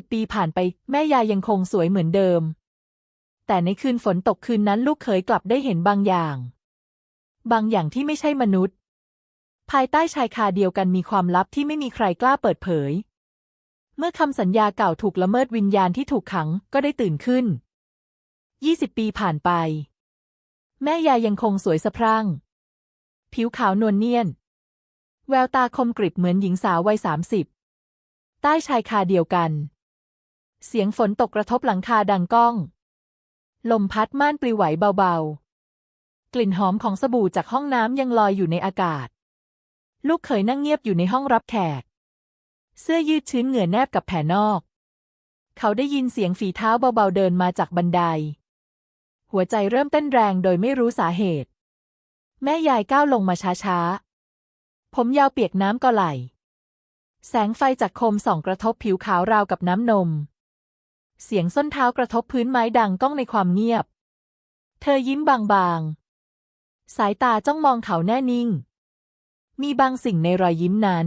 สิบปีผ่านไป แม่ยายยังคงสวยเหมือนเดิม แต่ในคืนฝนตกคืนนั้นลูกเขยกลับได้เห็นบางอย่าง บางอย่างที่ไม่ใช่มนุษย์ ภายใต้ชายคาเดียวกันมีความลับที่ไม่มีใครกล้าเปิดเผย เมื่อคำสัญญาเก่าถูกละเมิดวิญญาณที่ถูกขังก็ได้ตื่นขึ้นยี่สิบปีผ่านไป แม่ยายยังคงสวยสะพรั่ง ผิวขาวนวลเนียน แววตาคมกริบเหมือนหญิงสาววัยสามสิบใต้ชายคาเดียวกัน เสียงฝนตกกระทบหลังคาดังก้อง ลมพัดม่านปลิวไหวเบาๆ กลิ่นหอมของสบู่จากห้องน้ำยังลอยอยู่ในอากาศ ลูกเขยนั่งเงียบอยู่ในห้องรับแขก เสื้อยืดชื้นเหงื่อแนบกับแผ่นอก เขาได้ยินเสียงฝีเท้าเบาๆเดินมาจากบันได หัวใจเริ่มเต้นแรงโดยไม่รู้สาเหตุ แม่ยายก้าวลงมาช้าๆ ผมยาวเปียกน้ำก็ไหล แสงไฟจากโคมส่องกระทบผิวขาวราวกับน้ำนม เสียงส้นเท้ากระทบพื้นไม้ดังก้องในความเงียบ เธอยิ้มบางๆ สายตาจ้องมองเขาแน่นิ่ง มีบางสิ่งในรอยยิ้มนั้น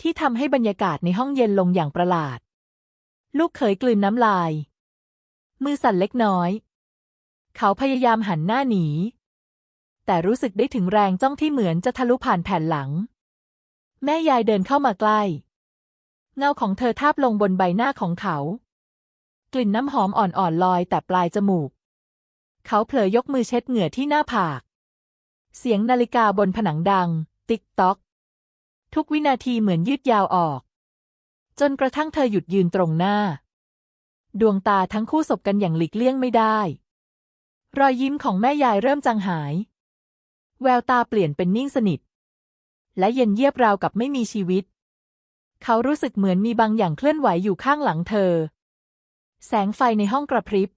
ที่ทำให้บรรยากาศในห้องเย็นลงอย่างประหลาด ลูกเขยกลืนน้ำลาย มือสั่นเล็กน้อย เขาพยายามหันหน้าหนี แต่รู้สึกได้ถึงแรงจ้องที่เหมือนจะทะลุผ่านแผ่นหลัง แม่ยายเดินเข้ามาใกล้ เงาของเธอทาบลงบนใบหน้าของเขา ลิ่นน้ำหอมอ่อนๆลอยแต่ปลายจมูก เขาเผลอยกมือเช็ดเหงื่อที่หน้าผาก เสียงนาฬิกาบนผนังดัง ติ๊กต๊อก ทุกวินาทีเหมือนยืดยาวออก จนกระทั่งเธอหยุดยืนตรงหน้า ดวงตาทั้งคู่สบกันอย่างหลีกเลี่ยงไม่ได้ รอยยิ้มของแม่ยายเริ่มจางหาย แววตาเปลี่ยนเป็นนิ่งสนิท และเย็นเยียบราวกับไม่มีชีวิต เขารู้สึกเหมือนมีบางอย่างเคลื่อนไหวอยู่ข้างหลังเธอ แสงไฟในห้องกระพริบ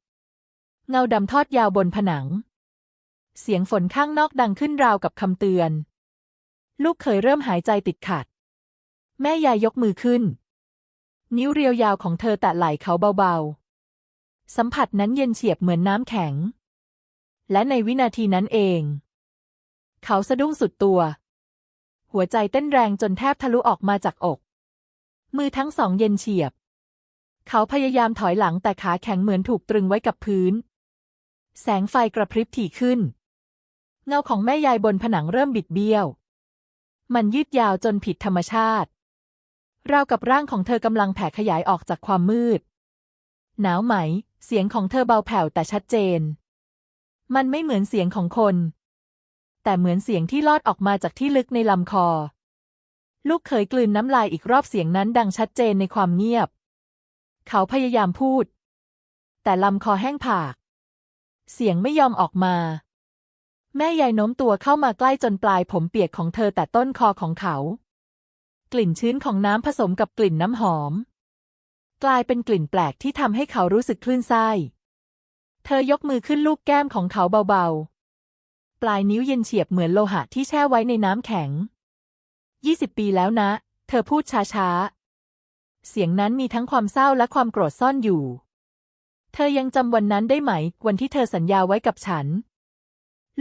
เงาดำทอดยาวบนผนัง เสียงฝนข้างนอกดังขึ้นราวกับคำเตือน ลูกเคยเริ่มหายใจติดขัด แม่ยายยกมือขึ้น นิ้วเรียวยาวของเธอแตะไหล่เขาเบาๆ สัมผัสนั้นเย็นเฉียบเหมือนน้ำแข็ง และในวินาทีนั้นเอง เขาสะดุ้งสุดตัว หัวใจเต้นแรงจนแทบทะลุออกมาจากอก มือทั้งสองเย็นเฉียบ เขาพยายามถอยหลังแต่ขาแข็งเหมือนถูกตรึงไว้กับพื้น แสงไฟกระพริบถี่ขึ้น เงาของแม่ยายบนผนังเริ่มบิดเบี้ยว มันยืดยาวจนผิดธรรมชาติราวกับร่างของเธอกำลังแผ่ขยายออกจากความมืด หนาวไหม เสียงของเธอเบาแผ่วแต่ชัดเจน มันไม่เหมือนเสียงของคน แต่เหมือนเสียงที่ลอดออกมาจากที่ลึกในลำคอ ลูกเขยกลืนน้ำลายอีกรอบเสียงนั้นดังชัดเจนในความเงียบ เขาพยายามพูด แต่ลำคอแห้งผาก เสียงไม่ยอมออกมา แม่ยายโน้มตัวเข้ามาใกล้จนปลายผมเปียกของเธอแต่ต้นคอของเขา กลิ่นชื้นของน้ำผสมกับกลิ่นน้ำหอม กลายเป็นกลิ่นแปลกที่ทำให้เขารู้สึกคลื่นไส้ เธอยกมือขึ้นลูบแก้มของเขาเบาๆ ปลายนิ้วเย็นเฉียบเหมือนโลหะที่แช่ไว้ในน้ำแข็งยี่สิบปีแล้วนะ เธอพูดช้าๆ เสียงนั้นมีทั้งความเศร้าและความโกรธซ่อนอยู่ เธอยังจำวันนั้นได้ไหม วันที่เธอสัญญาไว้กับฉัน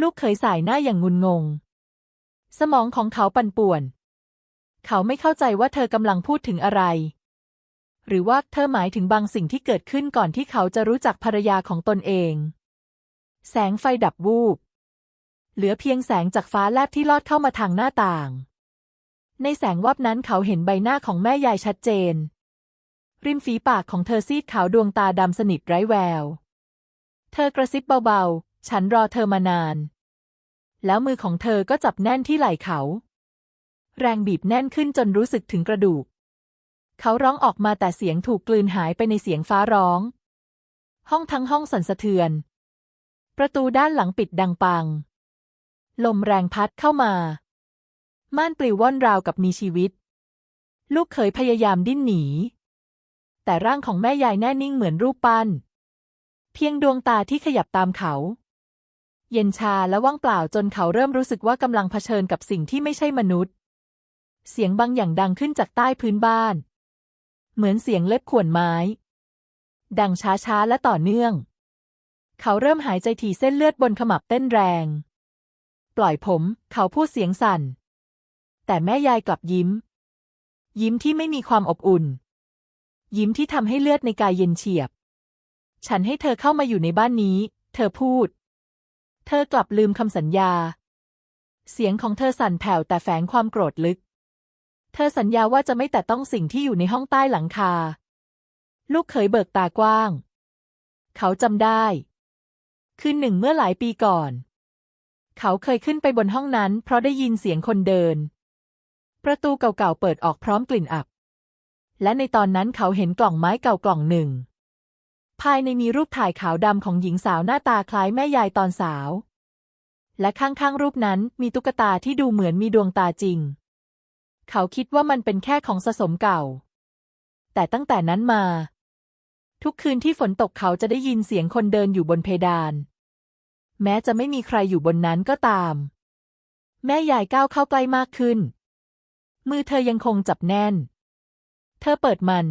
ลูกเคยสายหน้าอย่างงุนงง สมองของเขาปั่นป่วน เขาไม่เข้าใจว่าเธอกำลังพูดถึงอะไร หรือว่าเธอหมายถึงบางสิ่งที่เกิดขึ้นก่อนที่เขาจะรู้จักภรรยาของตนเอง แสงไฟดับวูบ เหลือเพียงแสงจากฟ้าแลบที่ลอดเข้ามาทางหน้าต่างในแสงวับนั้นเขาเห็นใบหน้าของแม่ยายชัดเจน ริมฝีปากของเธอซีดขาวดวงตาดำสนิทไร้แวว เธอกระซิบเบาๆ ฉันรอเธอมานาน แล้วมือของเธอก็จับแน่นที่ไหล่เขา แรงบีบแน่นขึ้นจนรู้สึกถึงกระดูก เขาร้องออกมาแต่เสียงถูกกลืนหายไปในเสียงฟ้าร้อง ห้องทั้งห้องสั่นสะเทือน ประตูด้านหลังปิดดังปัง ลมแรงพัดเข้ามาม่านปลิวว่อนราวกับมีชีวิต ลูกเขยพยายามดิ้นหนี แต่ร่างของแม่ยายแน่นิ่งเหมือนรูปปั้น เพียงดวงตาที่ขยับตามเขา เย็นชาและว่างเปล่าจนเขาเริ่มรู้สึกว่ากำลังเผชิญกับสิ่งที่ไม่ใช่มนุษย์ เสียงบางอย่างดังขึ้นจากใต้พื้นบ้าน เหมือนเสียงเล็บข่วนไม้ ดังช้าๆและต่อเนื่อง เขาเริ่มหายใจถี่เส้นเลือดบนขมับเต้นแรง ปล่อยผม เขาพูดเสียงสั่น แต่แม่ยายกลับยิ้มยิ้มที่ไม่มีความอบอุ่น ยิ้มที่ทำให้เลือดในกายเย็นเฉียบ ฉันให้เธอเข้ามาอยู่ในบ้านนี้ เธอพูด เธอกลับลืมคำสัญญา เสียงของเธอสั่นแผ่วแต่แฝงความโกรธลึก เธอสัญญาว่าจะไม่แต่ต้องสิ่งที่อยู่ในห้องใต้หลังคา ลูกเขยเบิกตากว้าง เขาจำได้ คืนหนึ่งเมื่อหลายปีก่อน เขาเคยขึ้นไปบนห้องนั้น เพราะได้ยินเสียงคนเดิน ประตูเก่าๆเปิดออกพร้อมกลิ่นอับ และในตอนนั้นเขาเห็นกล่องไม้เก่ากล่องหนึ่ง ภายในมีรูปถ่ายขาวดำของหญิงสาวหน้าตาคล้ายแม่ยายตอนสาว และข้างๆรูปนั้นมีตุ๊กตาที่ดูเหมือนมีดวงตาจริง เขาคิดว่ามันเป็นแค่ของสะสมเก่า แต่ตั้งแต่นั้นมา ทุกคืนที่ฝนตกเขาจะได้ยินเสียงคนเดินอยู่บนเพดาน แม้จะไม่มีใครอยู่บนนั้นก็ตาม แม่ยายก้าวเข้าใกล้มากขึ้น มือเธอยังคงจับแน่น เธอเปิดมัน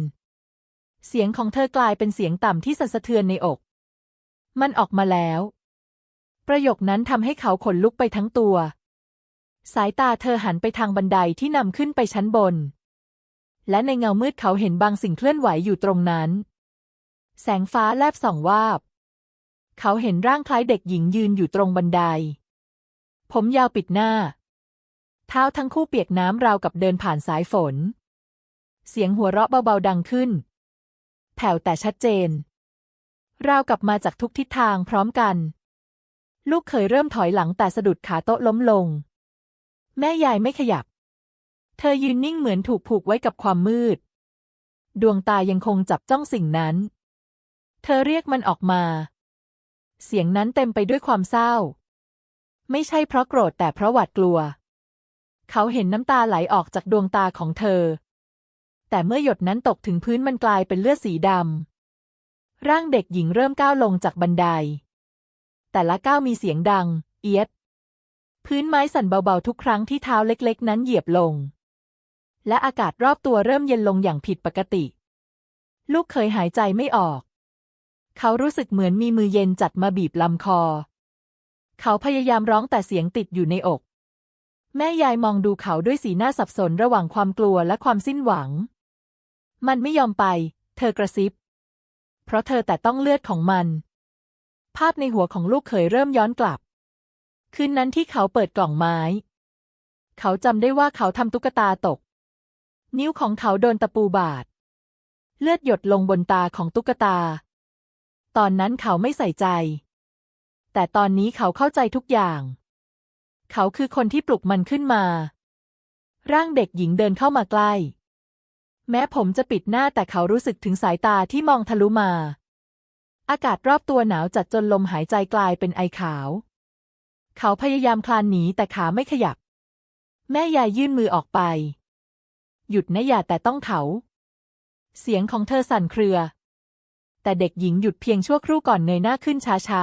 เสียงของเธอกลายเป็นเสียงต่ำที่สั่นสะเทือนในอก มันออกมาแล้ว ประโยคนั้นทำให้เขาขนลุกไปทั้งตัว สายตาเธอหันไปทางบันไดที่นำขึ้นไปชั้นบน และในเงามืดเขาเห็นบางสิ่งเคลื่อนไหวอยู่ตรงนั้น แสงฟ้าแลบส่องวาบ เขาเห็นร่างคล้ายเด็กหญิงยืนอยู่ตรงบันได ผมยาวปิดหน้า เท้าทั้งคู่เปียกน้ำราวกับเดินผ่านสายฝน เสียงหัวเราะเบาๆดังขึ้น แผ่วแต่ชัดเจน ราวกับมาจากทุกทิศทางพร้อมกัน ลูกเคยเริ่มถอยหลังแต่สะดุดขาโต๊ะล้มลง แม่ยายไม่ขยับ เธอยืนนิ่งเหมือนถูกผูกไว้กับความมืด ดวงตายังคงจับจ้องสิ่งนั้น เธอเรียกมันออกมา เสียงนั้นเต็มไปด้วยความเศร้า ไม่ใช่เพราะโกรธแต่เพราะหวาดกลัว เขาเห็นน้ำตาไหลออกจากดวงตาของเธอ แต่เมื่อหยดนั้นตกถึงพื้นมันกลายเป็นเลือดสีดำ ร่างเด็กหญิงเริ่มก้าวลงจากบันได แต่ละก้าวมีเสียงดัง เอียด พื้นไม้สั่นเบาๆทุกครั้งที่เท้าเล็กๆ นั้นเหยียบลง และอากาศรอบตัวเริ่มเย็นลงอย่างผิดปกติ ลูกเคยหายใจไม่ออก เขารู้สึกเหมือนมีมือเย็นจัดมาบีบลำคอ เขาพยายามร้องแต่เสียงติดอยู่ในอก แม่ยายมองดูเขาด้วยสีหน้าสับสนระหว่างความกลัวและความสิ้นหวัง มันไม่ยอมไป เธอกระซิบ เพราะเธอแต่ต้องเลือดของมัน ภาพในหัวของลูกเขยเริ่มย้อนกลับ คืนนั้นที่เขาเปิดกล่องไม้ เขาจำได้ว่าเขาทำตุ๊กตาตก นิ้วของเขาโดนตะปูบาด เลือดหยดลงบนตาของตุ๊กตา ตอนนั้นเขาไม่ใส่ใจ แต่ตอนนี้เขาเข้าใจทุกอย่าง เขาคือคนที่ปลุกมันขึ้นมา ร่างเด็กหญิงเดินเข้ามาใกล้ แม้ผมจะปิดหน้าแต่เขารู้สึกถึงสายตาที่มองทะลุมา อากาศรอบตัวหนาวจัดจนลมหายใจกลายเป็นไอขาว เขาพยายามคลานหนีแต่ขาไม่ขยับ แม่ยายยื่นมือออกไป หยุดนะอย่าแต่ต้องเขา เสียงของเธอสั่นเครือ แต่เด็กหญิงหยุดเพียงชั่วครู่ก่อนเงยหน้าขึ้นช้า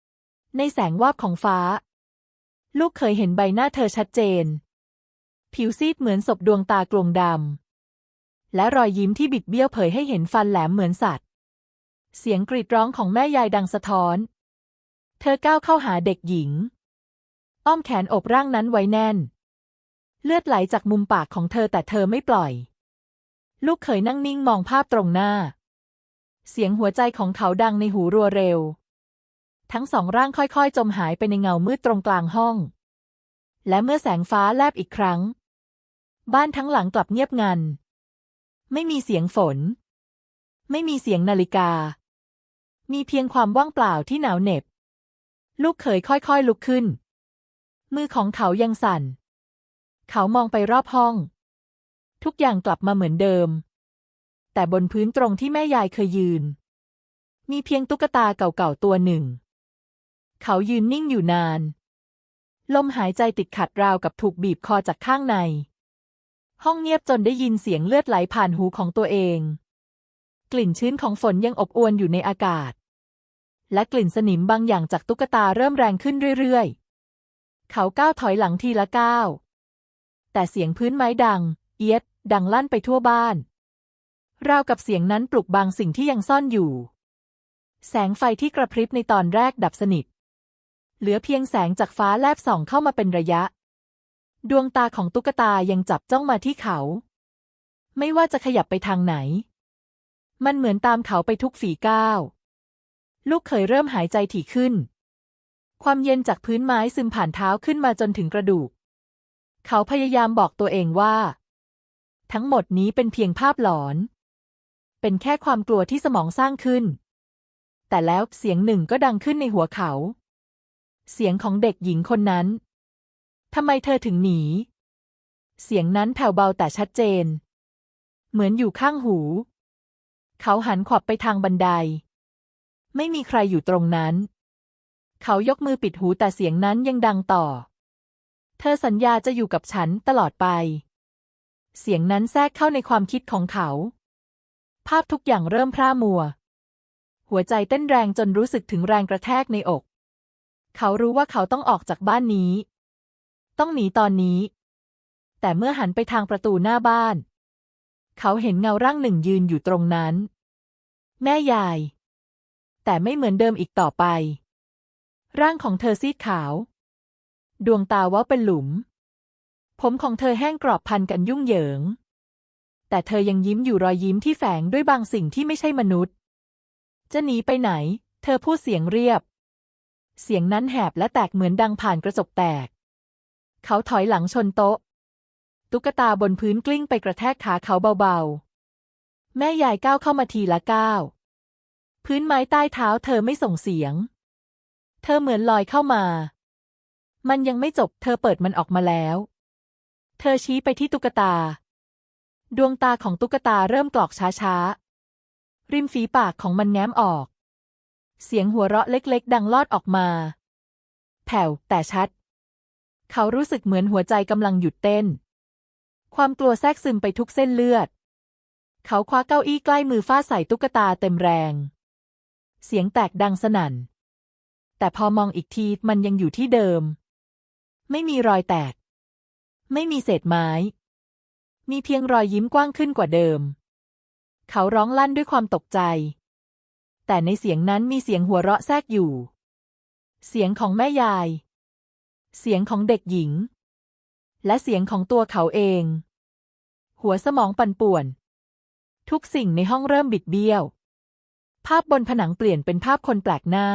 ๆ ในแสงวาบของฟ้า ลูกเคยเห็นใบหน้าเธอชัดเจน ผิวซีดเหมือนศพดวงตากลวงดำ และรอยยิ้มที่บิดเบี้ยวเผยให้เห็นฟันแหลมเหมือนสัตว์ เสียงกรีดร้องของแม่ยายดังสะท้อน เธอก้าวเข้าหาเด็กหญิง อ้อมแขนอบร่างนั้นไว้แน่น เลือดไหลจากมุมปากของเธอแต่เธอไม่ปล่อย ลูกเขยนั่งนิ่งมองภาพตรงหน้า เสียงหัวใจของเขาดังในหูรัวเร็ว ทั้งสองร่างค่อยๆ จมหายไปในเงามืดตรงกลางห้อง และเมื่อแสงฟ้าแลบอีกครั้ง บ้านทั้งหลังกลับเงียบงัน ไม่มีเสียงฝน ไม่มีเสียงนาฬิกา มีเพียงความว่างเปล่าที่หนาวเหน็บ ลูกเขยค่อยๆลุกขึ้น มือของเขายังสั่น เขามองไปรอบห้อง ทุกอย่างกลับมาเหมือนเดิม แต่บนพื้นตรงที่แม่ยายเคยยืน มีเพียงตุ๊กตาเก่าๆตัวหนึ่ง เขายืนนิ่งอยู่นาน ลมหายใจติดขัดราวกับถูกบีบคอจากข้างใน ห้องเงียบจนได้ยินเสียงเลือดไหลผ่านหูของตัวเอง กลิ่นชื้นของฝนยังอบอวนอยู่ในอากาศ และกลิ่นสนิมบางอย่างจากตุ๊กตาเริ่มแรงขึ้นเรื่อยๆ เขาก้าวถอยหลังทีละก้าว แต่เสียงพื้นไม้ดัง เอียด ดังลั่นไปทั่วบ้าน ราวกับเสียงนั้นปลุกบางสิ่งที่ยังซ่อนอยู่ แสงไฟที่กระพริบในตอนแรกดับสนิท เหลือเพียงแสงจากฟ้าแลบส่องเข้ามาเป็นระยะ ดวงตาของตุ๊กตายังจับจ้องมาที่เขา ไม่ว่าจะขยับไปทางไหน มันเหมือนตามเขาไปทุกฝีก้าว ลูกเขยเริ่มหายใจถี่ขึ้น ความเย็นจากพื้นไม้ซึมผ่านเท้าขึ้นมาจนถึงกระดูก เขาพยายามบอกตัวเองว่า ทั้งหมดนี้เป็นเพียงภาพหลอน เป็นแค่ความกลัวที่สมองสร้างขึ้น แต่แล้วเสียงหนึ่งก็ดังขึ้นในหัวเขา เสียงของเด็กหญิงคนนั้น ทำไมเธอถึงหนี เสียงนั้นแผ่วเบาแต่ชัดเจน เหมือนอยู่ข้างหู เขาหันขวับไปทางบันได ไม่มีใครอยู่ตรงนั้น เขายกมือปิดหูแต่เสียงนั้นยังดังต่อ เธอสัญญาจะอยู่กับฉันตลอดไป เสียงนั้นแทรกเข้าในความคิดของเขา ภาพทุกอย่างเริ่มพร่ามัว หัวใจเต้นแรงจนรู้สึกถึงแรงกระแทกในอก เขารู้ว่าเขาต้องออกจากบ้านนี้ ต้องหนีตอนนี้ แต่เมื่อหันไปทางประตูหน้าบ้าน เขาเห็นเงาร่างหนึ่งยืนอยู่ตรงนั้น แม่ยาย แต่ไม่เหมือนเดิมอีกต่อไป ร่างของเธอซีดขาว ดวงตาว้าเป็นหลุม ผมของเธอแห้งกรอบพันกันยุ่งเหยิง แต่เธอยังยิ้มอยู่รอยยิ้มที่แฝงด้วยบางสิ่งที่ไม่ใช่มนุษย์ จะหนีไปไหน เธอพูดเสียงเรียบเสียงนั้นแหบและแตกเหมือนดังผ่านกระจกแตก เขาถอยหลังชนโต๊ะ ตุ๊กตาบนพื้นกลิ้งไปกระแทกขาเขาเบาๆ แม่ยายก้าวเข้ามาทีละก้าวพื้นไม้ใต้เท้าเธอไม่ส่งเสียง เธอเหมือนลอยเข้ามา มันยังไม่จบ เธอเปิดมันออกมาแล้ว เธอชี้ไปที่ตุ๊กตา ดวงตาของตุ๊กตาเริ่มกรอกช้าๆ ริมฝีปากของมันแง้มออก เสียงหัวเราะเล็กๆ ดังลอดออกมา แผ่วแต่ชัด เขารู้สึกเหมือนหัวใจกำลังหยุดเต้น ความกลัวแทรกซึมไปทุกเส้นเลือด เขาคว้าเก้าอี้ใกล้มือฟาดใส่ตุ๊กตาเต็มแรง เสียงแตกดังสนั่น แต่พอมองอีกทีมันยังอยู่ที่เดิม ไม่มีรอยแตก ไม่มีเศษไม้ มีเพียงรอยยิ้มกว้างขึ้นกว่าเดิม เขาร้องลั่นด้วยความตกใจ แต่ในเสียงนั้นมีเสียงหัวเราะแทรกอยู่ เสียงของแม่ยาย เสียงของเด็กหญิง และเสียงของตัวเขาเอง หัวสมองปั่นป่วน ทุกสิ่งในห้องเริ่มบิดเบี้ยว ภาพบนผนังเปลี่ยนเป็นภาพคนแปลกหน้า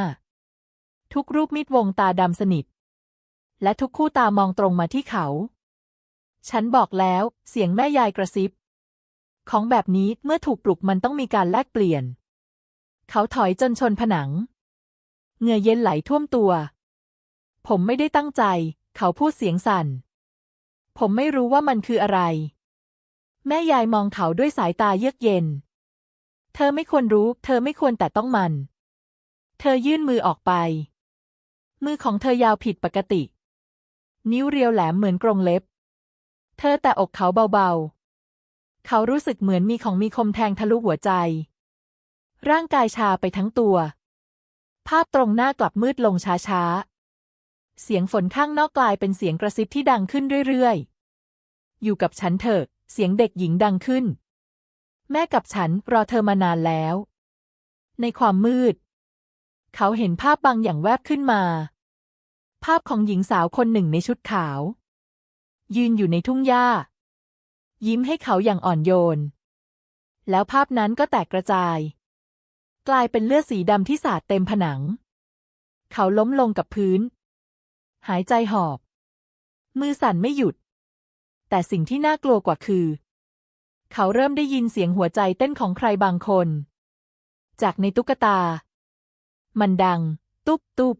ทุกรูปมิดวงตาดำสนิท และทุกคู่ตามองตรงมาที่เขา ฉันบอกแล้วเสียงแม่ยายกระซิบ ของแบบนี้เมื่อถูกปลุกมันต้องมีการแลกเปลี่ยน เขาถอยจนชนผนังเหงื่อเย็นไหลท่วมตัว ผมไม่ได้ตั้งใจ เขาพูดเสียงสั่น ผมไม่รู้ว่ามันคืออะไร แม่ยายมองเขาด้วยสายตาเยือกเย็น เธอไม่ควรรู้ เธอไม่ควรแต่ต้องมัน เธอยื่นมือออกไป มือของเธอยาวผิดปกติ นิ้วเรียวแหลมเหมือนกรงเล็บ เธอแต่อกเขาเบาๆ เขารู้สึกเหมือนมีของมีคมแทงทะลุหัวใจ ร่างกายชาไปทั้งตัว ภาพตรงหน้ากลับมืดลงช้าๆ เสียงฝนข้างนอกกลายเป็นเสียงกระซิบที่ดังขึ้นเรื่อยๆ อยู่กับฉันเถอะ เสียงเด็กหญิงดังขึ้น แม่กับฉันรอเธอมานานแล้ว ในความมืด เขาเห็นภาพบางอย่างแวบขึ้นมา ภาพของหญิงสาวคนหนึ่งในชุดขาว ยืนอยู่ในทุ่งหญ้า ยิ้มให้เขาอย่างอ่อนโยน แล้วภาพนั้นก็แตกกระจาย กลายเป็นเลือดสีดำที่สาดเต็มผนัง เขาล้มลงกับพื้น หายใจหอบ มือสั่นไม่หยุด แต่สิ่งที่น่ากลัวกว่าคือ เขาเริ่มได้ยินเสียงหัวใจเต้นของใครบางคน จากในตุ๊กตา มันดัง ตุ๊บตุ๊บ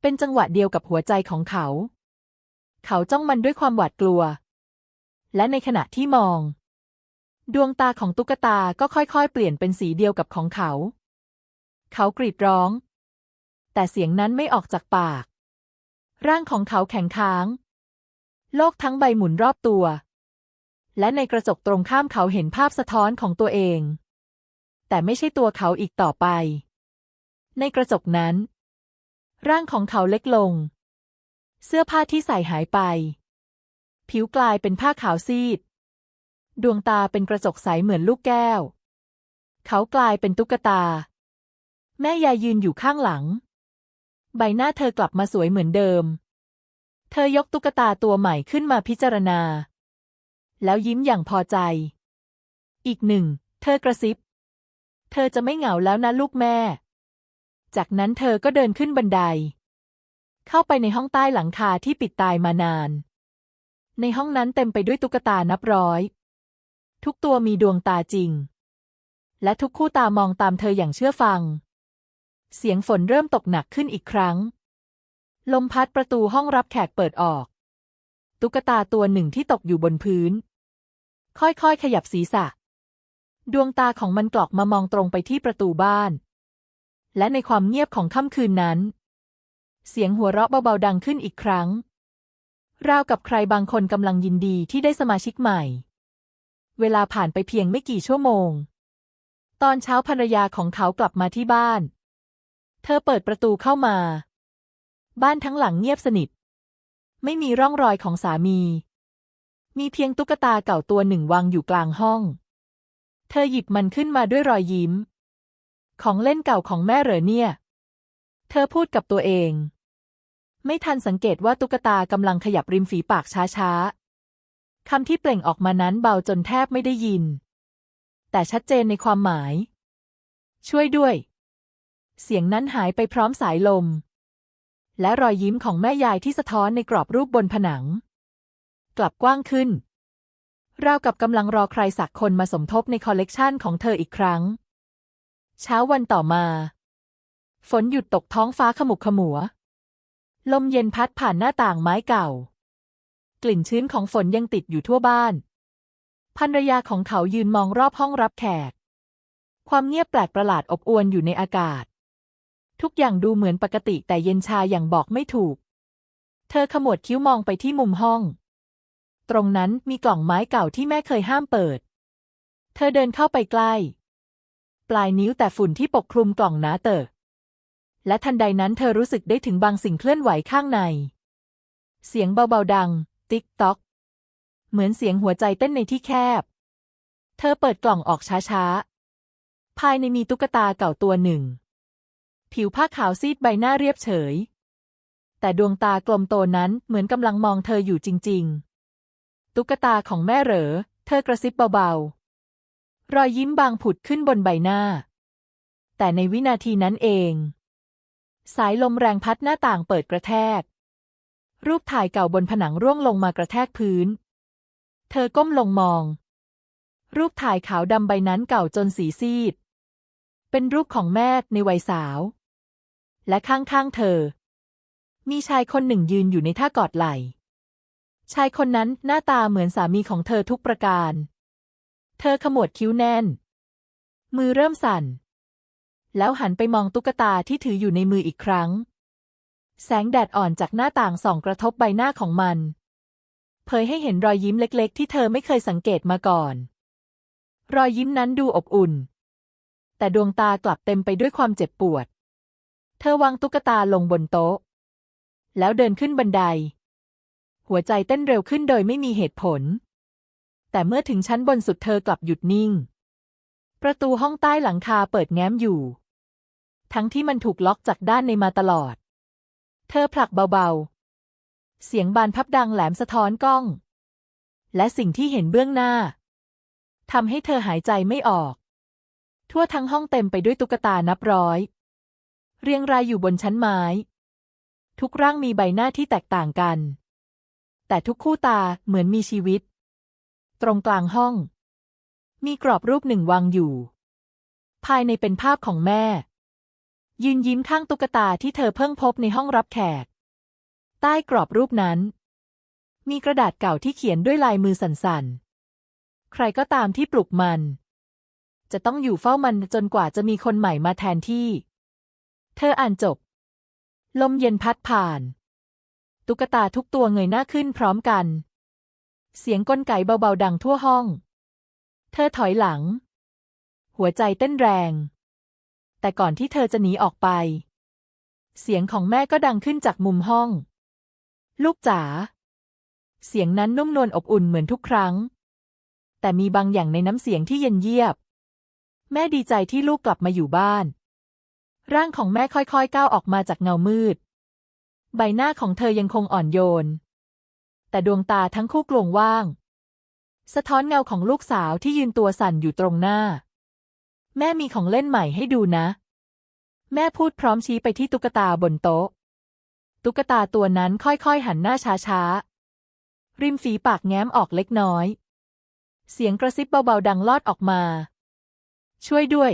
เป็นจังหวะเดียวกับหัวใจของเขา เขาจ้องมันด้วยความหวาดกลัว และในขณะที่มอง ดวงตาของตุ๊กตาก็ค่อยๆ เปลี่ยนเป็นสีเดียวกับของเขา เขากรีดร้อง แต่เสียงนั้นไม่ออกจากปาก ร่างของเขาแข็งค้าง โลกทั้งใบหมุนรอบตัว และในกระจกตรงข้ามเขาเห็นภาพสะท้อนของตัวเอง แต่ไม่ใช่ตัวเขาอีกต่อไป ในกระจกนั้น ร่างของเขาเล็กลง เสื้อผ้าที่ใส่หายไป ผิวกลายเป็นผ้าขาวซีด ดวงตาเป็นกระจกใสเหมือนลูกแก้ว เขากลายเป็นตุ๊กตา แม่ยายยืนอยู่ข้างหลัง ใบหน้าเธอกลับมาสวยเหมือนเดิม เธอยกตุ๊กตาตัวใหม่ขึ้นมาพิจารณา แล้วยิ้มอย่างพอใจ อีกหนึ่ง เธอกระซิบ เธอจะไม่เหงาแล้วนะลูกแม่ จากนั้นเธอก็เดินขึ้นบันได เข้าไปในห้องใต้หลังคาที่ปิดตายมานาน ในห้องนั้นเต็มไปด้วยตุ๊กตานับร้อย ทุกตัวมีดวงตาจริง และทุกคู่ตามองตามเธออย่างเชื่อฟัง เสียงฝนเริ่มตกหนักขึ้นอีกครั้ง ลมพัดประตูห้องรับแขกเปิดออก ตุ๊กตาตัวหนึ่งที่ตกอยู่บนพื้น ค่อยๆ ขยับศีรษะ ดวงตาของมันกลอกมามองตรงไปที่ประตูบ้าน และในความเงียบของค่ำคืนนั้น เสียงหัวเราะเบาๆดังขึ้นอีกครั้ง ราวกับใครบางคนกำลังยินดีที่ได้สมาชิกใหม่ เวลาผ่านไปเพียงไม่กี่ชั่วโมง ตอนเช้าภรรยาของเขากลับมาที่บ้าน ธอเปิดประตูเข้ามา บ้านทั้งหลังเงียบสนิท ไม่มีร่องรอยของสามี มีเพียงตุ๊กตาเก่าตัวหนึ่งวางอยู่กลางห้อง เธอหยิบมันขึ้นมาด้วยรอยยิ้ม ของเล่นเก่าของแม่เหรอเนี่ย เธอพูดกับตัวเอง ไม่ทันสังเกตว่าตุ๊กตากำลังขยับริมฝีปากช้าๆคำที่เปล่งออกมานั้นเบาจนแทบไม่ได้ยิน แต่ชัดเจนในความหมาย ช่วยด้วย เสียงนั้นหายไปพร้อมสายลม และรอยยิ้มของแม่ยายที่สะท้อนในกรอบรูปบนผนัง กลับกว้างขึ้น ราวกับกำลังรอใครสักคนมาสมทบในคอลเลกชันของเธออีกครั้ง เช้าวันต่อมา ฝนหยุดตกท้องฟ้าขมุกขมัว ลมเย็นพัดผ่านหน้าต่างไม้เก่า กลิ่นชื้นของฝนยังติดอยู่ทั่วบ้านภรรยาของเขายืนมองรอบห้องรับแขก ความเงียบแปลกประหลาดอบอวลอยู่ในอากาศ ทุกอย่างดูเหมือนปกติแต่เย็นชาอย่างบอกไม่ถูก เธอขมวดคิ้วมองไปที่มุมห้อง ตรงนั้นมีกล่องไม้เก่าที่แม่เคยห้ามเปิด เธอเดินเข้าไปใกล้ ปลายนิ้วแต่ฝุ่นที่ปกคลุมกล่องหนาเตอะและทันใดนั้นเธอรู้สึกได้ถึงบางสิ่งเคลื่อนไหวข้างใน เสียงเบาๆดัง ติ๊กต๊อก เหมือนเสียงหัวใจเต้นในที่แคบ เธอเปิดกล่องออกช้าๆ ภายในมีตุ๊กตาเก่าตัวหนึ่ง ผิวผ้าขาวซีดใบหน้าเรียบเฉย แต่ดวงตากลมโตนั้นเหมือนกำลังมองเธออยู่จริง ๆ ตุ๊กตาของแม่เหรอ เธอกระซิบเบา ๆ รอยยิ้มบางผุดขึ้นบนใบหน้า แต่ในวินาทีนั้นเอง สายลมแรงพัดหน้าต่างเปิดกระแทก รูปถ่ายเก่าบนผนังร่วงลงมากระแทกพื้น เธอก้มลงมอง รูปถ่ายขาวดำใบนั้นเก่าจนสีซีด เป็นรูปของแม่ในวัยสาว และข้างๆเธอ มีชายคนหนึ่งยืนอยู่ในท่ากอดไหล่ ชายคนนั้นหน้าตาเหมือนสามีของเธอทุกประการ เธอขมวดคิ้วแน่น มือเริ่มสั่น แล้วหันไปมองตุ๊กตาที่ถืออยู่ในมืออีกครั้ง แสงแดดอ่อนจากหน้าต่างส่องกระทบใบหน้าของมัน เผยให้เห็นรอยยิ้มเล็ก ๆ ที่เธอไม่เคยสังเกตมาก่อน รอยยิ้มนั้นดูอบอุ่นแต่ดวงตากลับเต็มไปด้วยความเจ็บปวด เธอวางตุ๊กตาลงบนโต๊ะ แล้วเดินขึ้นบันได หัวใจเต้นเร็วขึ้นโดยไม่มีเหตุผล แต่เมื่อถึงชั้นบนสุดเธอกลับหยุดนิ่ง ประตูห้องใต้หลังคาเปิดแง้มอยู่ ทั้งที่มันถูกล็อกจากด้านในมาตลอด เธอผลักเบาๆ เสียงบานพับดังแหลมสะท้อนกล้อง และสิ่งที่เห็นเบื้องหน้าทำให้เธอหายใจไม่ออก ทั่วทั้งห้องเต็มไปด้วยตุ๊กตานับร้อย เรียงรายอยู่บนชั้นไม้ ทุกร่างมีใบหน้าที่แตกต่างกัน แต่ทุกคู่ตาเหมือนมีชีวิต ตรงกลางห้อง มีกรอบรูปหนึ่งวางอยู่ ภายในเป็นภาพของแม่ ยืนยิ้มข้างตุ๊กตาที่เธอเพิ่งพบในห้องรับแขก ใต้กรอบรูปนั้น มีกระดาษเก่าที่เขียนด้วยลายมือสั่นๆ ใครก็ตามที่ปลุกมันจะต้องอยู่เฝ้ามันจนกว่าจะมีคนใหม่มาแทนที่ เธออ่านจบ ลมเย็นพัดผ่าน ตุ๊กตาทุกตัวเงยหน้าขึ้นพร้อมกัน เสียงกลไก่เบาๆดังทั่วห้อง เธอถอยหลัง หัวใจเต้นแรง แต่ก่อนที่เธอจะหนีออกไป เสียงของแม่ก็ดังขึ้นจากมุมห้อง ลูกจ๋าเสียงนั้นนุ่มนวลอบอุ่นเหมือนทุกครั้ง แต่มีบางอย่างในน้ำเสียงที่เย็นเยียบ แม่ดีใจที่ลูกกลับมาอยู่บ้าน ร่างของแม่ค่อยๆก้าวออกมาจากเงามืด ใบหน้าของเธอยังคงอ่อนโยน แต่ดวงตาทั้งคู่กลวงว่าง สะท้อนเงาของลูกสาวที่ยืนตัวสั่นอยู่ตรงหน้า แม่มีของเล่นใหม่ให้ดูนะ แม่พูดพร้อมชี้ไปที่ตุ๊กตาบนโต๊ะ ตุ๊กตาตัวนั้นค่อยๆหันหน้าช้าๆ ริมฝีปากแง้มออกเล็กน้อย เสียงกระซิบเบาๆดังลอดออกมา ช่วยด้วย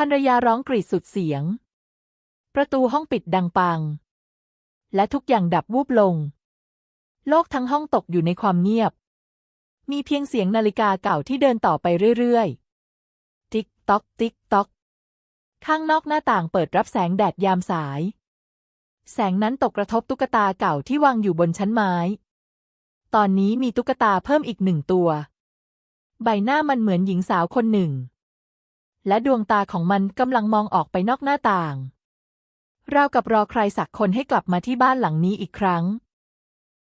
ภรรยาร้องกรีดสุดเสียง ประตูห้องปิดดังปัง และทุกอย่างดับวูบลง โลกทั้งห้องตกอยู่ในความเงียบ มีเพียงเสียงนาฬิกาเก่าที่เดินต่อไปเรื่อยๆ ติ๊กต๊อก ติ๊กต๊อก ข้างนอกหน้าต่างเปิดรับแสงแดดยามสาย แสงนั้นตกกระทบตุ๊กตาเก่าที่วางอยู่บนชั้นไม้ ตอนนี้มีตุ๊กตาเพิ่มอีกหนึ่งตัว ใบหน้ามันเหมือนหญิงสาวคนหนึ่ง และดวงตาของมันกำลังมองออกไปนอกหน้าต่าง ราวกับรอใครสักคนให้กลับมาที่บ้านหลังนี้อีกครั้ง